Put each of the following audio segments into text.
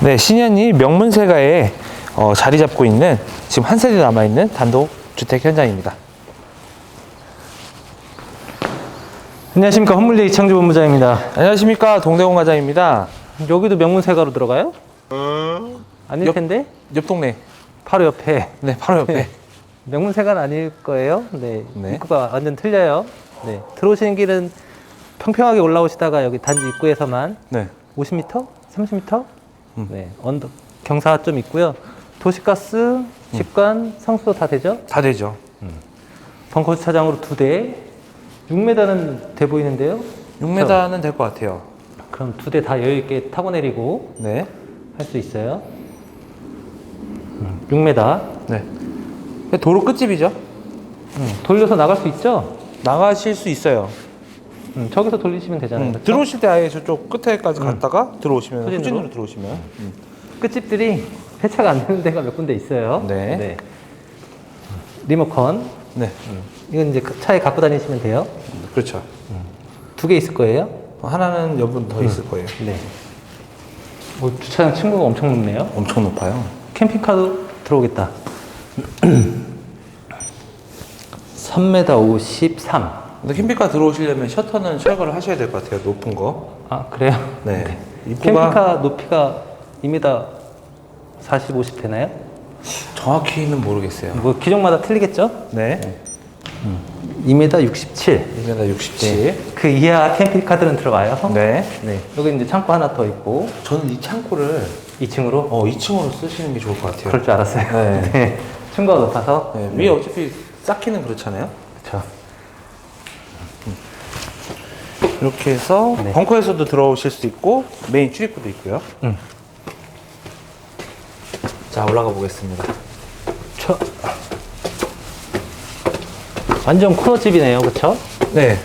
네, 신현이 명문세가에 어, 자리 잡고 있는 지금 한 세대 남아 있는 단독 주택 현장입니다. 안녕하십니까 헌물리 이창주 본부장입니다. 안녕하십니까 동대공 과장입니다. 여기도 명문세가로 들어가요? 아닐 옆- 텐데 옆 동네. 바로 옆에 네, 바로 옆에. 네. 명문세가는 아닐 거예요. 네, 네. 입구가 완전 틀려요. 네, 들어오시는 길은 평평하게 올라오시다가 여기 단지 입구에서만 네. 50m, 30m, 음. 네, 언덕 경사가 좀 있고요. 도시가스, 직관, 상수도 다 되죠? 다 되죠. 벙커 주차장으로 두 대, 6m는 돼 보이는데요. 6m는 될 것 같아요. 그럼 두 대 다 여유 있게 타고 내리고 네. 할 수 있어요. 6m. 네. 도로 끝집이죠. 돌려서 나갈 수 있죠? 나가실 수 있어요. 음, 저기서 돌리시면 되잖아요. 음, 그렇죠? 들어오실 때 아예 저쪽 끝에까지 갔다가 들어오시면 후진으로? 후진으로 들어오시면 음. 끝집들이 폐차가 안 되는 데가 몇 군데 있어요. 네. 리모컨. 네. 이건 이제 그 차에 갖고 다니시면 돼요. 그렇죠. 두 개 있을 거예요. 하나는 여분 더 있을 거예요. 네. 뭐 주차장 층고가 엄청 높네요. 엄청 높아요. 캠핑카도 들어오겠다. 3m 53. 근데 캠핑카 들어오시려면 셔터는 철거를 하셔야 될 것 같아요. 높은 거. 아, 그래요? 네. 입구가 캠핑카 높이가 2m 40, 50 되나요? 정확히는 모르겠어요. 뭐 기종마다 틀리겠죠? 네. 2m 67. 1m 67. 그 이하 캠핑카들은 들어가요. 네. 네. 여기 이제 창고 하나 더 있고 저는 이 창고를 2층으로 어 2층으로 쓰시는 게 좋을 것 같아요. 그럴 줄 알았어요. 네. 네. 층고가 높아서 네, 위에 어차피 쌓기는 그렇잖아요. 그렇죠. 이렇게 해서 네. 벙커에서도 들어오실 수 있고 메인 출입구도 있고요. 음. 자 올라가 보겠습니다. 저 완전 코너집이네요, 그렇죠? 네.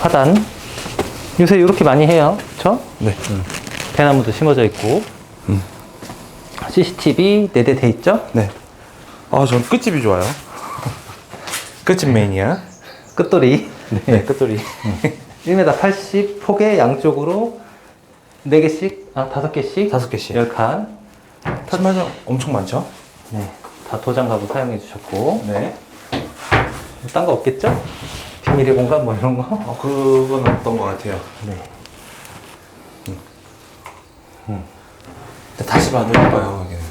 화단 요새 이렇게 많이 해요, 그렇죠? 네. 대나무도 심어져 있고 CCTV 4대 돼 있죠? 네. 아, 전 끝집이 좋아요. 끝집 메인이야. 끝돌이 네, 끝돌이. 1m 80 폭에 양쪽으로 4개씩, 아 5개씩 다섯 개씩. 10칸 터치마저 엄청 많죠? 네, 다 도장 가구 사용해 주셨고 네. 딴 거 없겠죠? 비밀의 공간 뭐 이런 거? 어, 그건 어떤 것 같아요. 네. 근데 다시 만들어봐요, 여기는.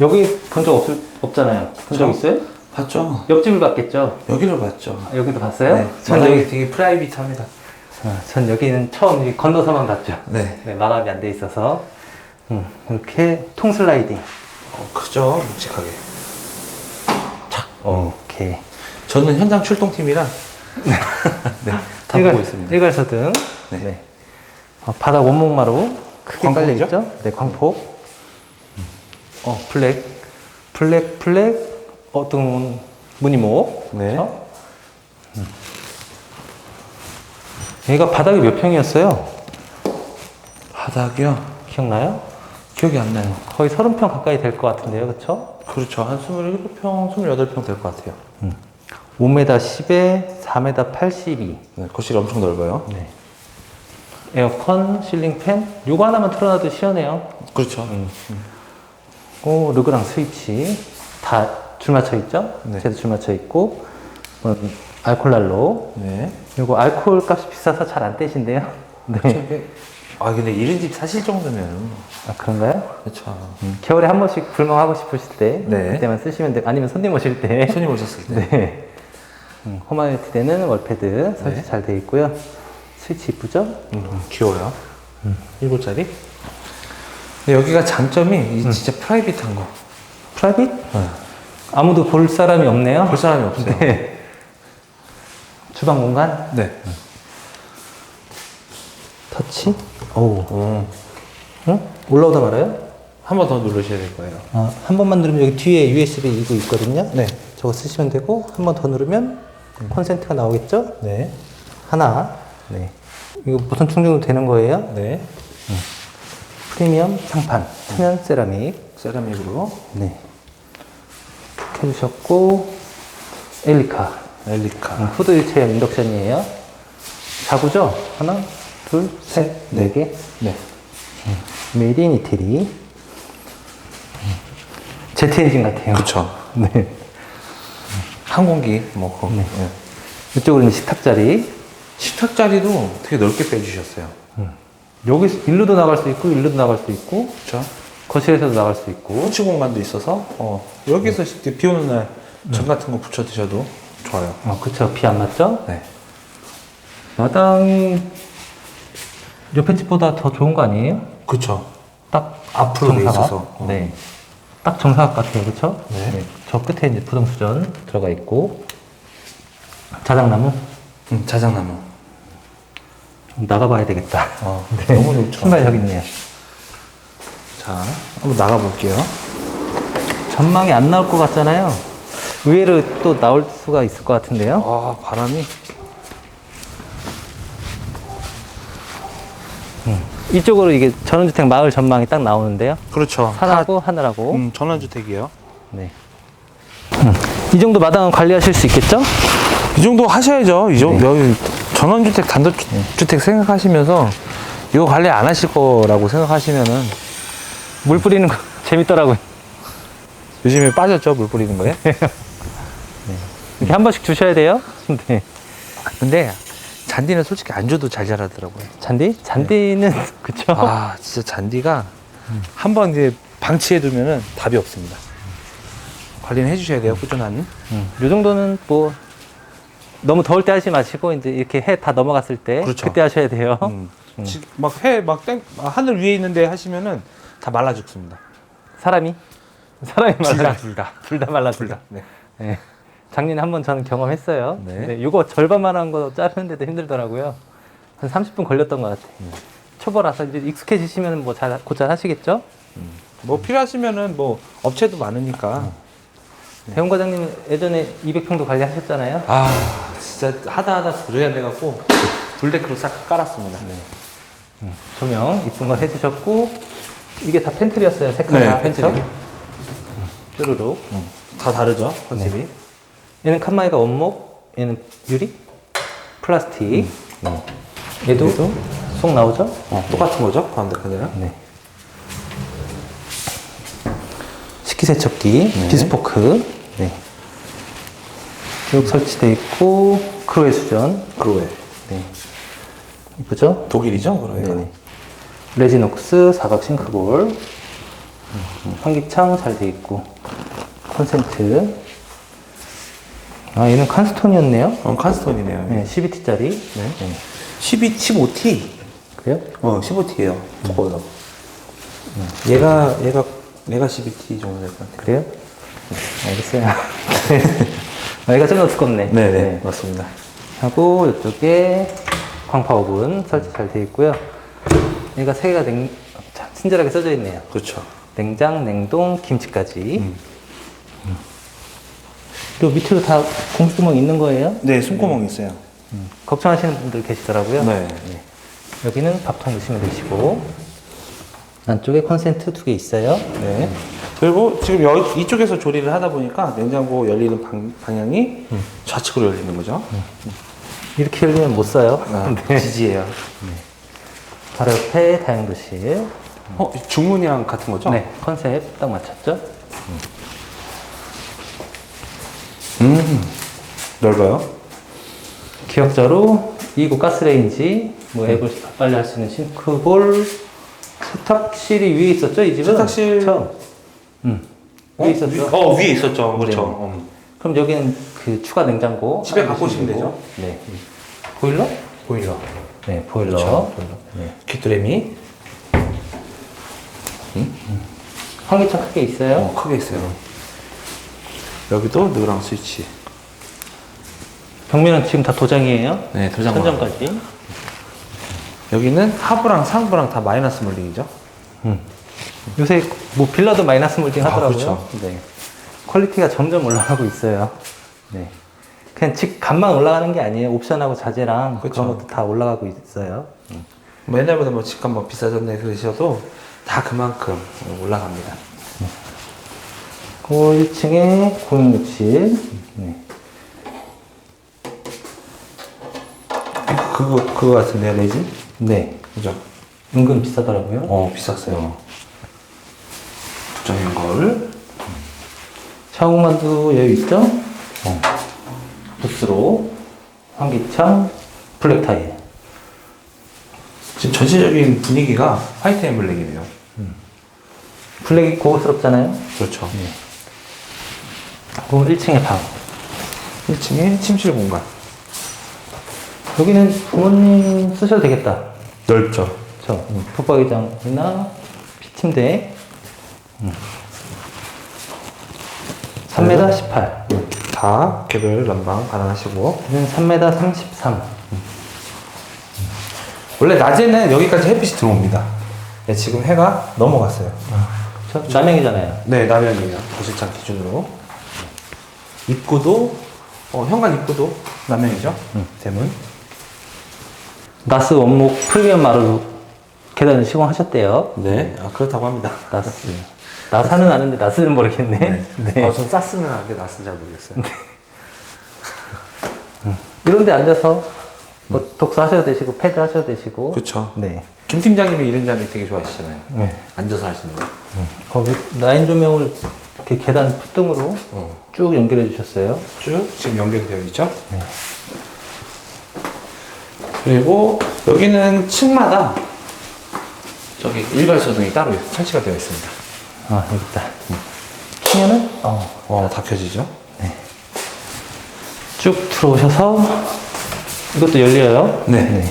여기 본 적 없을 없잖아요. 본 적 저? 있어요? 봤죠? 옆집을 봤겠죠? 여기를 봤죠. 아, 여기도 봤어요? 네. 전전 여기 여기 되게 프라이빗합니다. 아, 전 여기는 처음 여기 건너서만 봤죠. 네. 네, 마감이 안 돼 있어서 음, 이렇게 통 슬라이딩. 어, 크죠? 묵직하게. 오케이. 저는 현장 출동팀이라. 네. 다 보고 있습니다. 일괄서 등. 네. 네. 어, 바닥 원목마루 크게 깔려 광폭이죠? 있죠? 네, 광폭. 어, 블랙, 블랙, 블랙, 어떤 무늬목. 네. 그렇죠? 음. 얘가 바닥이 몇 평이었어요? 바닥이요? 기억나요? 기억이 안 나요. 거의 30평 가까이 될 것 같은데요, 그렇죠? 그렇죠. 한 27평, 28평 될 것 같아요. 5m 10에 4m 82. 네, 거실이 엄청 넓어요. 네. 에어컨, 실링 팬, 요거 하나만 틀어놔도 시원해요. 그렇죠. 오, 르그랑 스위치 다 줄 맞춰 있죠? 네. 쟤도 줄 맞춰 있고, 음, 알콜난로. 네. 요거 알콜 값이 비싸서 잘 안 떼신대요. 네. 아, 근데 이런 집 사실 정도면. 아, 그런가요? 그렇죠. 음, 겨울에 한 번씩 불멍하고 싶으실 때, 네. 그때만 쓰시면 되고, 아니면 손님 오실 때. 손님 오셨을 때. 네. 음, 호마이트 되는 월패드 설치 네. 잘 돼 있고요. 스위치 이쁘죠? 음, 귀여워요. 일곱짜리. 근데 여기가 장점이 이 진짜 프라이빗한 거. 프라이빗? 아무도 볼 사람이 없네요. 볼 사람이 없어요. 네. 주방 공간? 네. 터치? 오. 어, 응? 올라오다 말아요? 한 번 더 누르셔야 될 거예요. 아, 한 번만 누르면 여기 뒤에 USB 이거 있거든요. 네. 저거 쓰시면 되고 한 번 더 누르면 콘센트가 나오겠죠? 네. 하나. 네. 이거 무선 충전도 되는 거예요? 네. 프리미엄 상판, 천연 세라믹. 세라믹으로. 네. 해주셨고 엘리카. 엘리카. 음, 후드 체험 인덕션이에요. 자구죠? 하나? 둘, 셋, 네 개. 네. 메이드 인 이태리. 제트 엔진 같아요. 그쵸. 네. 항공기, 뭐, 거기. 네. 이쪽으로 이제 식탁 자리. 식탁 자리도 되게 넓게 빼주셨어요. 여기 일로도 나갈 수 있고, 일로도 나갈 수 있고, 그쵸. 거실에서도 나갈 수 있고. 호치 공간도 있어서, 어, 여기서 이렇게 비 오는 날, 전 같은 거 붙여 드셔도 좋아요. 어, 그쵸. 비 안 맞죠? 네. 마당이 옆에 집보다 더 좋은 거 아니에요? 그쵸. 딱 앞으로 돼 정사각. 있어서. 어. 네. 딱 정사각 같아요. 그쵸? 네. 저 끝에 이제 부동수전 들어가 있고, 자작나무 음, 자작나무. 나가봐야 되겠다. 어, 네. 너무 좋죠. 신발 여기 있네요. 자, 한번 나가볼게요. 전망이 안 나올 것 같잖아요. 의외로 또 나올 수가 있을 것 같은데요. 아, 바람이. 이쪽으로 이게 전원주택 마을 전망이 딱 나오는데요. 그렇죠. 산하고 하늘하고. 음, 전원주택이에요. 네. 음. 이 정도 마당은 관리하실 수 있겠죠? 이 정도 하셔야죠. 이 정도, 여기 전원주택, 단독주택 생각하시면서 이거 관리 안 하실 거라고 생각하시면은 물 뿌리는 거 재밌더라고요. 요즘에 빠졌죠, 물 뿌리는 거에. 이렇게 한 번씩 주셔야 돼요. 네. 근데 잔디는 솔직히 안 줘도 잘 자라더라고요. 잔디? 잔디는 그쵸? 아, 진짜 잔디가 한 번 이제 방치해 두면은 답이 없습니다. 관리는 해주셔야 돼요, 꾸준한. 음. 요 정도는 뭐 너무 더울 때 하지 마시고 이제 이렇게 해 다 넘어갔을 때 그렇죠. 그때 하셔야 돼요. 음. 지- 막 해, 막 땡, 아, 하늘 위에 있는데 하시면은 다 말라 죽습니다. 사람이 사람이 말라 둘 다. 둘 다 말라 둘 다. 네. 네. 작년에 한 번 저는 경험했어요. 네. 네. 이거 절반만 한 거 자르는데도 힘들더라고요. 한 30분 걸렸던 것 같아요. 초보라서 이제 익숙해지시면 뭐 잘, 곧잘 하시겠죠? 뭐 필요하시면은 뭐 업체도 많으니까. 배훈 과장님 예전에 200평도 관리하셨잖아요. 아, 진짜 하다 하다 안 돼갖고 불데크로 싹 깔았습니다. 조명 이쁜 거 해주셨고 이게 다 펜트리였어요. 색깔 네, 다 펜트리. 그쵸? 쭈루룩. 다 다르죠, 컨셉이. 얘는 칸마이가 원목, 얘는 유리, 플라스틱. 네. 얘도, 속 나오죠? 어, 똑같은 거죠, 가운데 카드랑. 네. 식기세척기, 비스포크. 네. 쭉 설치되어 있고, 크로에 수전. 그로에. 네. 이쁘죠? 독일이죠, 그로에. 네네. 레지녹스 사각 싱크볼. 음, 환기창 잘 돼 있고. 콘센트. 아, 얘는 칸스톤이었네요. 어, 칸스톤이네요. 네, 12T짜리. 네. 12, 15T. 그래요? 어, 15T예요. 저거요. 얘가, 얘가, 얘가 12T 정도 될 것 같아요. 그래요? 네, 알겠어요. 아, 얘가 좀 더 두껍네. 네 네, 맞습니다. 하고, 이쪽에 광파 오븐 설치 잘 돼 있고요. 얘가 세 개가 냉, 자, 친절하게 써져 있네요. 그렇죠. 냉장, 냉동, 김치까지. 음. 요 밑으로 다 공기구멍 있는 거예요? 네, 숨구멍 있어요. 음. 걱정하시는 분들 계시더라고요. 네. 여기는 밥통 넣으시면 되시고, 안쪽에 콘센트 두 개 있어요. 네. 그리고 지금 여기, 이쪽에서 조리를 하다 보니까 냉장고 열리는 방, 방향이 좌측으로 열리는 거죠. 이렇게 열리면 못 써요. 아, 네. 지지예요. 바로 옆에 다용도실. 어, 중문이랑 같은 거죠? 네, 컨셉 딱 맞췄죠? 음, 넓어요. 기역자로 2구 가스레인지, 뭐 앱을 빨리 할 수 있는 싱크볼, 세탁실이 위에 있었죠, 이 집은? 세탁실- 그쵸? 음. 위에 있었죠? 위, 어, 위에 있었죠. 그렇죠. 네. 음. 그럼 여기는 그 추가 냉장고. 집에 갖고 오시면. 되죠. 네. 보일러? 보일러. 네, 보일러. 그렇죠. 네. 귀뚜레미. 환기창 크게 있어요. 어, 크게 있어요. 여기도 느랑 스위치. 벽면은 지금 다 도장이에요. 네, 도장. 천장까지. 여기는 하부랑 상부랑 다 마이너스 몰딩이죠. 요새 뭐 빌라도 마이너스 몰딩 아, 하더라고요. 그렇죠. 네. 퀄리티가 점점 올라가고 있어요. 네. 그냥 직 값만 올라가는 게 아니에요. 옵션하고 자재랑 그 그렇죠. 런 것도 다 올라가고 있어요. 뭐 옛날보다 뭐 집값 뭐 비싸졌네 그러셔도 다 그만큼 올라갑니다. 그 1층에 고용욕실. 네. 그거 그거 같은데요, 레진? 네. 그죠? 은근 비싸더라고요. 어, 비쌌어요. 부정인 걸. 샤워만두 여기 있죠? 어. 부스로 환기창 블랙 타일. 지금 전체적인 분위기가 화이트 앤 블랙이네요. 블랙이 고급스럽잖아요. 그렇죠. 그럼 1층에 방. 1층에 침실 공간. 여기는 부모님 쓰셔도 되겠다. 넓죠. 저 붙박이장이나 침대. 음. 3m 18. 다 개별 난방 가능하시고. 여기는 3m 33. 원래 낮에는 여기까지 햇빛이 들어옵니다. 네, 지금 해가 넘어갔어요. 저 남양이잖아요. 네, 남양이에요. 도시장 기준으로. 입구도, 어, 현관 입구도 남양이죠. 대문. 나스 원목 프리미엄 마루로 계단을 시공하셨대요. 네, 아, 그렇다고 합니다. 나스. 나사는 아는데 나스는 모르겠네. 네. 어, 전 쌌으면 아는데 낯은 잘 모르겠어요. 이런 데 앉아서 뭐 독서 하셔도 되시고 패드 하셔도 되시고. 그쵸. 네. 김 팀장님이 이런 자리 되게 좋아하시잖아요. 네. 앉아서 하시는 거. 거기 라인 조명을 이렇게 계단 풋등으로 어. 쭉 연결해 주셨어요. 쭉 지금 연결되어 있죠. 그리고 여기는 층마다 저기 일괄 소등이 따로 설치가 되어 있습니다. 아, 여기 있다. 키면은 어, 어, 다 켜지죠. 쭉 들어오셔서 이것도 열려요. 네.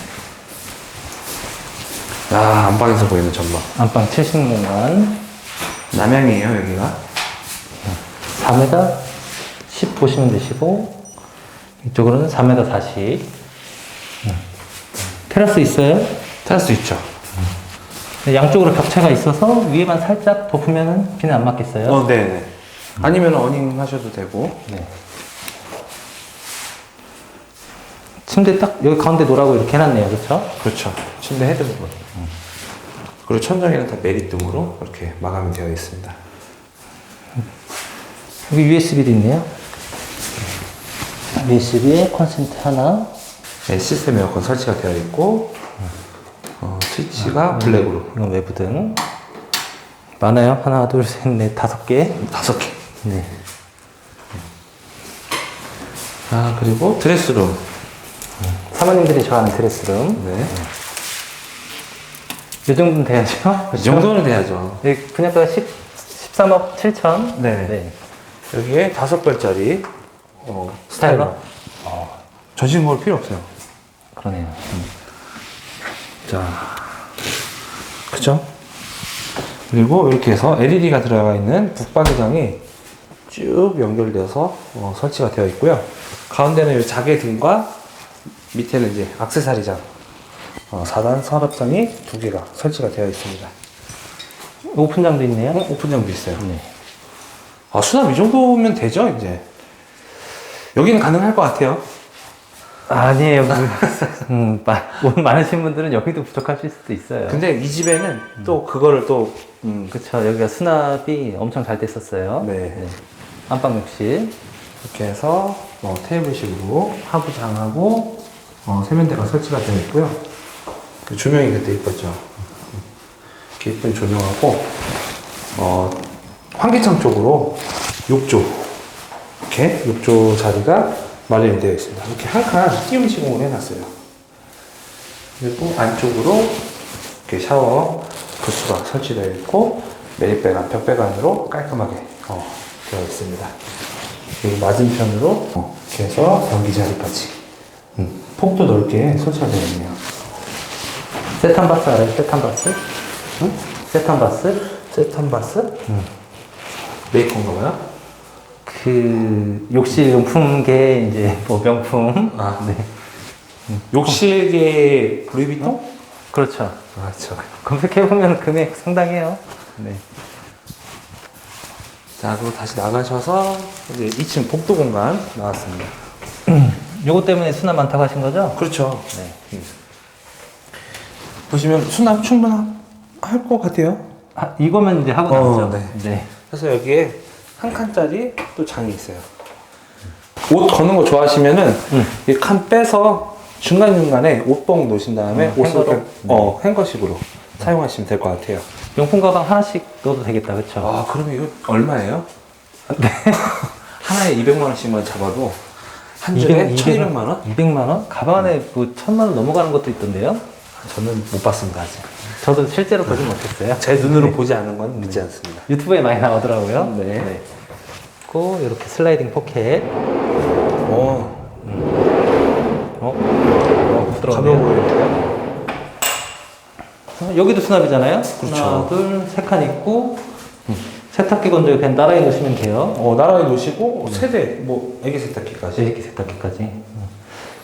아, 안방에서 보이는 전망. 안방 70공간 남양이에요, 여기가. 4m 10 보시면 되시고 이쪽으로는 4m 40. 테라스 있어요. 테라스 있죠. 양쪽으로 격차가 있어서 위에만 살짝 덮으면 비는 안 맞겠어요. 어, 네 네. 아니면 어닝 하셔도 되고. 네. 침대 딱 여기 가운데 놓으라고 이렇게 해놨네요. 그렇죠? 그렇죠. 침대 헤드 부분. 그리고 천장에는 다 메리등으로 이렇게 마감이 되어 있습니다. 여기 USB도 있네요. USB에 콘센트 하나. 네, 시스템 에어컨 설치가 되어 있고, 어, 스위치가 블랙으로. 이건 외부 등. 많아요. 하나, 둘, 셋, 넷, 다섯 개. 다섯 개. 네. 아, 그리고 드레스룸. 사모님들이 좋아하는 드레스룸. 네. 이 정도는 돼야죠. 이 정도는 돼야죠. 네, 분양가가 10, 13억 7천. 네. 여기에 다섯 벌짜리, 어, 스타일러? 스타일러. 전신 거울 필요 없어요. 그러네요. 자, 그죠? 그리고 이렇게 해서 LED가 들어가 있는 북박이장이 쭉 연결돼서 어, 설치가 되어 있고요. 가운데는 이 자개 등과 밑에는 이제 악세사리장, 어, 4단 서랍장이 두 개가 설치가 되어 있습니다. 오픈장도 있네요. 어, 오픈장도 있어요. 네. 아, 수납 이 정도면 되죠, 이제. 여기는 가능할 것 같아요. 아니에요. 음, 마, 돈 많으신 분들은 여기도 부족하실 수도 있어요. 근데 이 집에는 또 그거를 또, 음, 그쵸. 여기가 수납이 엄청 잘 됐었어요. 네. 안방 욕실. 이렇게 해서 어, 테이블식으로 하부장하고 어, 세면대가 설치가 되어 있고요. 그 조명이 그때 이뻤죠. 이렇게 이쁜 조명하고 어, 환기창 쪽으로 욕조 이렇게 욕조 자리가 마련이 되어 있습니다. 이렇게 한칸 띄움 시공을 해놨어요. 그리고 안쪽으로 이렇게 샤워 부스가 설치되어 있고 매립배관, 벽배관으로 깔끔하게 어, 되어 있습니다. 그리고 맞은편으로 어, 이렇게 해서 변기 자리까지 음, 폭도 넓게 설치가 되어 있네요. 세탄바스 알아요? 세탄바스? 응? 세탄바스? 세탄바스? 음. 메이커인가 봐요? 그, 욕실 용품계, 이제, 뭐, 명품. 아. 네. 욕실계 루이비통? 그렇죠. 아, 저. 검색해 보면 금액 상당해요. 네. 자, 그리고 다시 나가셔서 이제 2층 복도 공간 나왔습니다. 요거 때문에 수납 많다고 하신 거죠? 그렇죠. 네. 보시면 수납 충분할 것 같아요. 아, 이거면 이제 하고 어, 나오죠. 네. 네. 그래서 여기에 한 칸짜리 또 장이 있어요. 옷 거는 거 좋아하시면은 음. 이칸 빼서 중간 중간에 옷봉 놓으신 다음에 어, 옷을? 이렇게, 어, 행거식으로 사용하시면 될 것 같아요. 명품 가방 하나씩 넣어도 되겠다, 그쵸? 아, 그러면 이거 얼마예요? 네. 하나에 200만 원씩만 잡아도 한 줄에 1200만 원? 200만 원? 가방 안에 뭐 천만 원 넘어가는 것도 있던데요? 저는 못 봤습니다, 아직. 저도 실제로 보진 못했어요. 제 눈으로 보지 않은 건 믿지 않습니다. 유튜브에 많이 나오더라고요. 네. 그리고 이렇게 슬라이딩 포켓. 어, 어? 어, 가벼워 부드러워요. 보이는데요? 어, 여기도 수납이잖아요. 그렇죠. 하나, 둘, 세 칸 있고 세탁기 건조기 그냥 따라해 놓으시면 돼요. 어, 나라에 놓으시고, 세대, 뭐, 애기 세탁기까지. 이렇게 세탁기까지.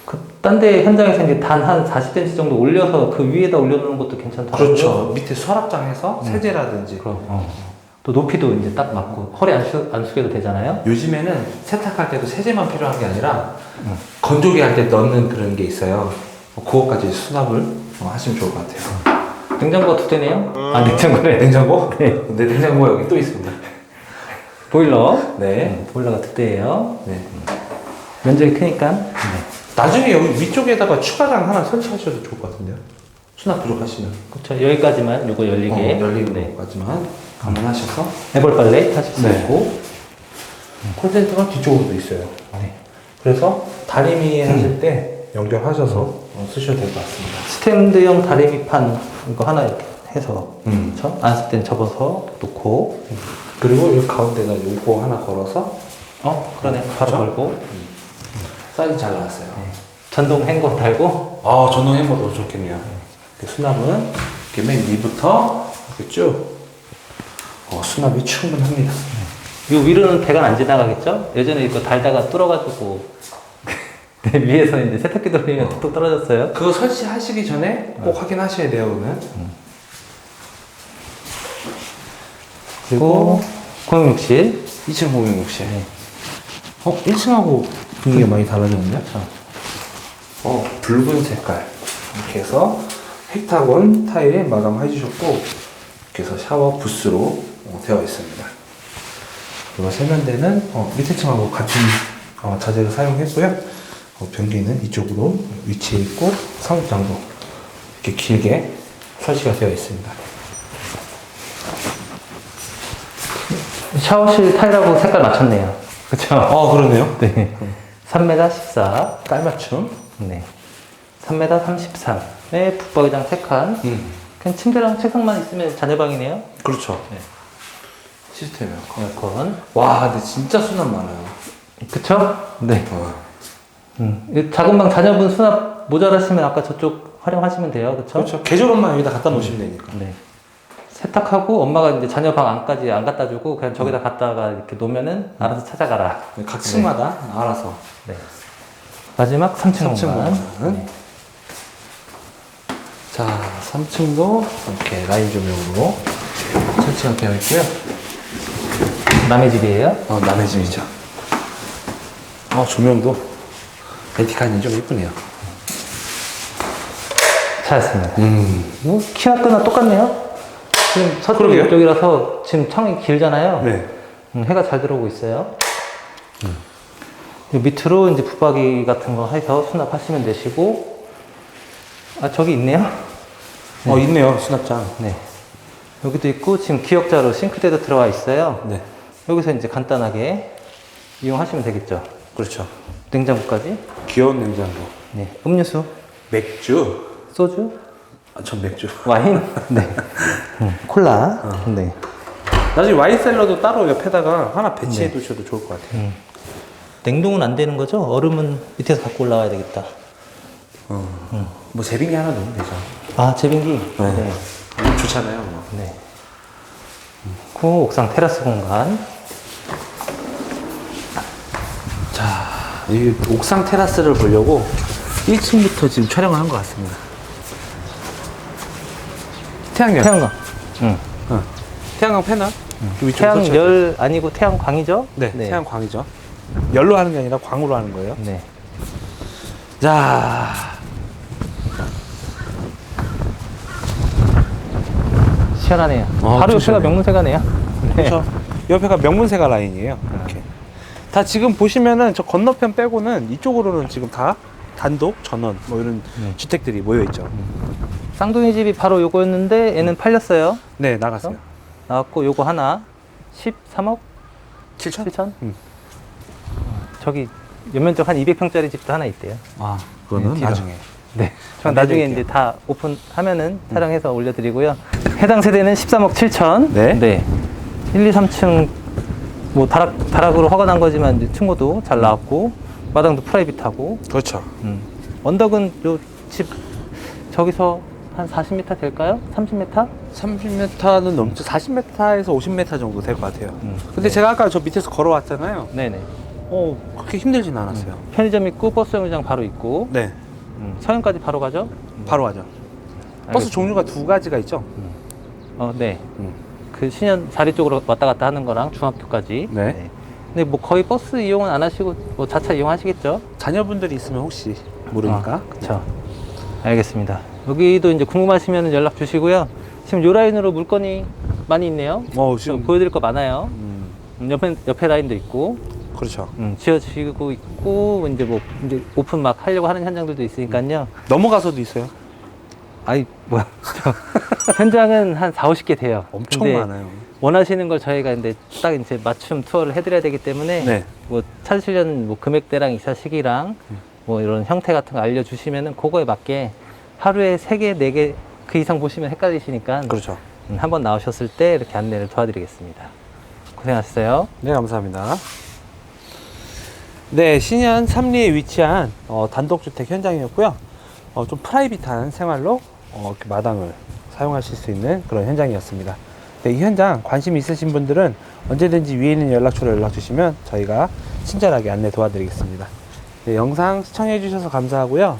그, 딴데 현장에서 이제 단 한 40cm 정도 올려서 그 위에다 올려놓는 것도 괜찮더라고요. 그렇죠. 밑에 서랍장에서 세제라든지. 그럼, 어. 또 높이도 이제 딱 맞고 허리 안, 숙, 안 숙여도 되잖아요. 요즘에는 세탁할 때도 세제만 필요한 게 아니라 건조기 할 때 넣는 그런 게 있어요. 뭐 그것까지 수납을 어, 하시면 좋을 것 같아요. 냉장고가 두 대네요. 아 냉장고래. 냉장고? 네. 네, 냉장고 여기 또 있습니다. 보일러. 네. 음, 보일러가 두 대예요. 네. 면적이 크니까. 네. 나중에 여기 위쪽에다가 추가장 하나 설치하셔도 좋을 것 같은데요. 수납 부족하시면. 그렇죠. 여기까지만 요거 열리게. 어, 열리는 네. 것까지만 감안하셔서. 애벌 빨래 하실 수 네. 있고. 콘센트가 뒤쪽으로도 있어요. 네. 그래서 다리미 하실 때 연결하셔서 어, 쓰셔도 될 것 같습니다. 스탠드형 다리미판 이거 하나 이렇게 해서 음. 그렇죠? 안쓸 땐 접어서 놓고. 그리고 이 가운데다 요거 하나 걸어서 어 그러네. 바로 그렇죠? 걸고. 사이즈 잘 나왔어요. 전동 행거 달고. 아, 전동 해머도 좋겠네요. 이렇게 수납은 이렇게 맨 위부터 이렇게 쭉 어, 수납이 충분합니다. 요 위로는 배관 안 지나가겠죠? 예전에 이거 달다가 뚫어가지고 네, 위에서 이제 세탁기 돌리면 툭툭 떨어졌어요. 그거 설치하시기 전에 꼭 확인하셔야 돼요, 오늘. 그리고 공용욕실. 2층 공용 욕실. 네. 어, 1층하고 분위기가 많이 달라졌는데? 그렇죠. 어, 붉은 색깔. 이렇게 해서 헥타곤 타일에 마감해 주셨고, 이렇게 해서 샤워 부스로 어, 되어 있습니다. 그리고 세면대는 어, 밑에 층하고 같은 어, 자재를 사용했고요. 어, 변기는 이쪽으로 위치해 있고, 상부장도 이렇게 길게 설치가 되어 있습니다. 샤워실 타일하고 색깔 맞췄네요. 그렇죠? 어, 그러네요. 네. 3m 14. 깔맞춤. 네. 3m 33. 네, 붙박이장 3칸. 음, 그냥 침대랑 책상만 있으면 자녀방이네요. 그렇죠. 네. 시스템 에어컨. 에어컨. 와, 근데 진짜 수납 많아요. 그쵸? 네. 어. 음. 이 작은 방 자녀분 수납 모자라시면 아까 저쪽 활용하시면 돼요. 그쵸? 그렇죠. 계절옷만 여기다 갖다 놓으시면 되니까. 네. 세탁하고 엄마가 이제 자녀 방 안까지 안 갖다 주고 그냥 저기다 갖다가 이렇게 놓으면은 알아서 찾아가라. 각 층마다 알아서. 네. 마지막 3층 삼층 공간. 공간. 네. 자, 3층도 이렇게 라인 조명으로 설치가 되어 있고요. 남의 집이에요. 어, 남의 집이죠. 어, 조명도 에티칸이 좀 이쁘네요. 찾았습니다. 음. 뭐 키와 끄나 똑같네요. 지금 서쪽 그러게요. 이쪽이라서 지금 창이 길잖아요. 네. 음, 해가 잘 들어오고 있어요. 이 밑으로 이제 붙박이 같은 거 해서 수납하시면 되시고, 아, 저기 있네요. 어, 있네요, 수납장. 네. 여기도 있고, 지금 기역자로 싱크대도 들어와 있어요. 네. 여기서 이제 간단하게 이용하시면 되겠죠. 그렇죠. 냉장고까지. 귀여운 냉장고. 네. 음료수, 맥주. 소주, 아, 전 맥주. 와인, 네. 음, 콜라. 네. 나중에 와인 셀러도 따로 옆에다가 하나 배치해 두셔도 좋을 것 같아요. 음. 냉동은 안 되는 거죠? 얼음은 밑에서 갖고 올라와야 되겠다. 뭐 제빙기 하나 넣으면 되죠. 아, 제빙기. 네. 네. 이거 좋잖아요. 뭐. 네. 그 옥상 테라스 공간. 자, 이 옥상 테라스를 보려고 1층부터 지금 촬영을 한 것 같습니다. 태양열. 태양광. 응. 어. 태양광 패널. 그 태양열 아니고 태양광이죠? 네, 태양광이죠. 열로 하는 게 아니라 광으로 하는 거예요. 네. 자, 시원하네요. 어, 바로 옆에가. 명문세가네요. 네. 그렇죠. 옆에가 명문세가 라인이에요. 이렇게. 다 지금 보시면은 저 건너편 빼고는 이쪽으로는 지금 다 단독, 전원 뭐 이런 네. 주택들이 모여 있죠. 쌍둥이 집이 바로 요거였는데 얘는 팔렸어요. 네, 나갔어요. 나왔고 요거 하나 13억 7천? 7천? 음. 저기 연면적 한 200평짜리 집도 하나 있대요. 아, 그거는 네, 뒤로. 나중에. 네. 저 아, 나중에. 이제 다 오픈하면은 촬영해서 올려드리고요. 해당 세대는 13억 7천. 네. 1, 2, 3층 뭐 다락 다락으로 허가 난 거지만 이제 층고도 잘 나왔고 마당도 프라이빗하고 그렇죠. 음. 언덕은 요 집 저기서 한 40m 될까요? 30m? 30m는 넘죠. 40m에서 50m 정도 될 것 같아요. 음. 근데 제가 아까 저 밑에서 걸어왔잖아요. 네네. 어, 그렇게 힘들진 않았어요. 편의점 있고 버스 정류장 바로 있고 네, 음, 서현까지 바로 가죠? 바로 가죠. 버스 알겠습니다. 종류가 두 가지가 있죠. 어, 네. 음. 그 신현 자리 쪽으로 왔다 갔다 하는 거랑 중학교까지. 네. 근데 뭐 거의 버스 이용은 안 하시고 뭐 자차 이용하시겠죠? 자녀분들이 있으면 혹시 모르니까. 아, 그렇죠. 알겠습니다. 여기도 이제 궁금하시면 연락 주시고요. 지금 요 라인으로 물건이 많이 있네요. 어, 좀 지금 보여드릴 거 많아요. 음, 음, 옆에 옆에 라인도 있고, 그렇죠. 음, 지어지고 있고 이제 뭐 이제 오픈 막 하려고 하는 현장들도 있으니까요. 넘어가서도 있어요. 아이 뭐야? 저 현장은 한 4, 50개 돼요. 엄청 근데 많아요. 원하시는 걸 저희가 이제 딱 이제 맞춤 투어를 해드려야 되기 때문에 네. 뭐 찾으시려는 뭐 금액대랑 이사 시기랑 뭐 이런 형태 같은 거 알려주시면은 그거에 맞게 하루에 세 개, 네 개 그 이상 보시면 헷갈리시니까 그렇죠. 음, 한번 나오셨을 때 이렇게 안내를 도와드리겠습니다. 고생하셨어요. 네, 감사합니다. 네, 신현 삼리에 위치한 어, 단독주택 현장이었고요. 어, 좀 프라이빗한 생활로 어, 이렇게 마당을 사용하실 수 있는 그런 현장이었습니다. 네, 이 현장 관심 있으신 분들은 언제든지 위에 있는 연락처로 연락 주시면 저희가 친절하게 안내 도와드리겠습니다. 네, 영상 시청해 주셔서 감사하고요.